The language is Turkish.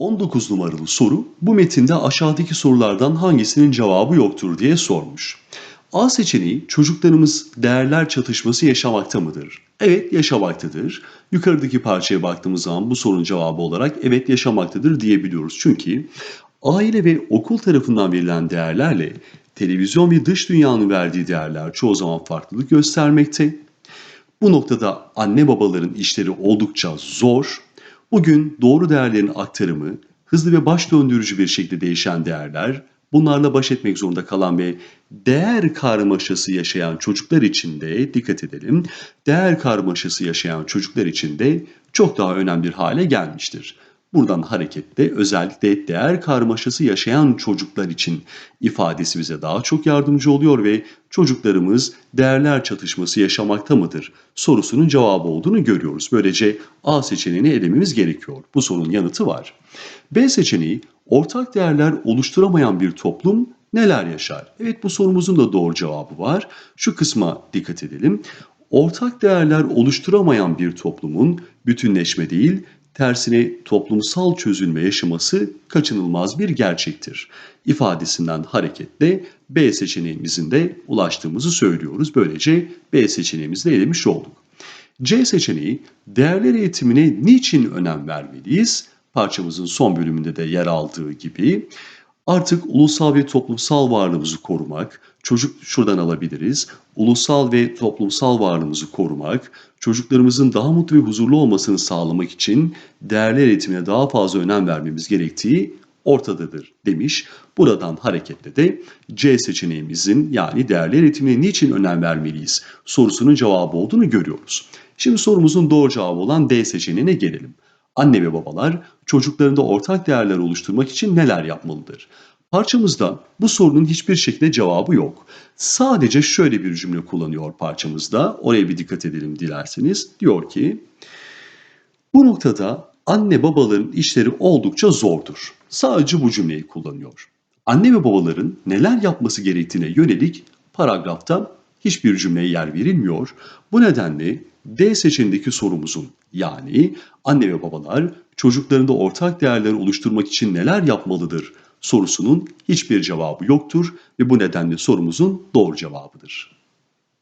19 numaralı soru bu metinde aşağıdaki sorulardan hangisinin cevabı yoktur diye sormuş. A seçeneği çocuklarımız değerler çatışması yaşamakta mıdır? Evet yaşamaktadır. Yukarıdaki parçaya baktığımız zaman bu sorunun cevabı olarak evet yaşamaktadır diyebiliyoruz. Çünkü aile ve okul tarafından verilen değerlerle televizyon ve dış dünyanın verdiği değerler çoğu zaman farklılık göstermekte. Bu noktada anne babaların işleri oldukça zor. Bugün doğru değerlerin aktarımı, hızlı ve baş döndürücü bir şekilde değişen değerler, bunlarla baş etmek zorunda kalan ve değer karmaşası yaşayan çocuklar için de dikkat edelim. Değer karmaşası yaşayan çocuklar için de çok daha önemli bir hale gelmiştir. Buradan hareketle özellikle değer karmaşası yaşayan çocuklar için ifadesi bize daha çok yardımcı oluyor ve çocuklarımız değerler çatışması yaşamakta mıdır sorusunun cevabı olduğunu görüyoruz. Böylece A seçeneğini elememiz gerekiyor. Bu sorunun yanıtı var. B seçeneği ortak değerler oluşturamayan bir toplum neler yaşar? Evet bu sorumuzun da doğru cevabı var. Şu kısma dikkat edelim. Ortak değerler oluşturamayan bir toplumun bütünleşme değil, tersine toplumsal çözülme yaşaması kaçınılmaz bir gerçektir. İfadesinden hareketle B seçeneğimizin de ulaştığımızı söylüyoruz. Böylece B seçeneğimizi de elemiş olduk. C seçeneği değerler eğitimine niçin önem vermeliyiz? Parçamızın son bölümünde de yer aldığı gibi Artık ulusal ve toplumsal varlığımızı korumak, çocuk şuradan alabiliriz. Ulusal ve toplumsal varlığımızı korumak, çocuklarımızın daha mutlu ve huzurlu olmasını sağlamak için değerler eğitimine daha fazla önem vermemiz gerektiği ortadadır demiş. Buradan hareketle de C seçeneğimizin yani değerler eğitimine niçin önem vermeliyiz sorusunun cevabı olduğunu görüyoruz. Şimdi sorumuzun doğru cevabı olan D seçeneğine gelelim. Anne ve babalar çocuklarında ortak değerler oluşturmak için neler yapmalıdır? Parçamızda bu sorunun hiçbir şekilde cevabı yok. Sadece şöyle bir cümle kullanıyor parçamızda. Oraya bir dikkat edelim dilerseniz. Diyor ki, bu noktada anne babaların işleri oldukça zordur. Sadece bu cümleyi kullanıyor. Anne ve babaların neler yapması gerektiğine yönelik paragrafta hiçbir cümleye yer verilmiyor. Bu nedenle D seçeneğindeki sorumuzun yani anne ve babalar çocuklarında ortak değerler oluşturmak için neler yapmalıdır sorusunun hiçbir cevabı yoktur ve bu nedenle sorumuzun doğru cevabıdır.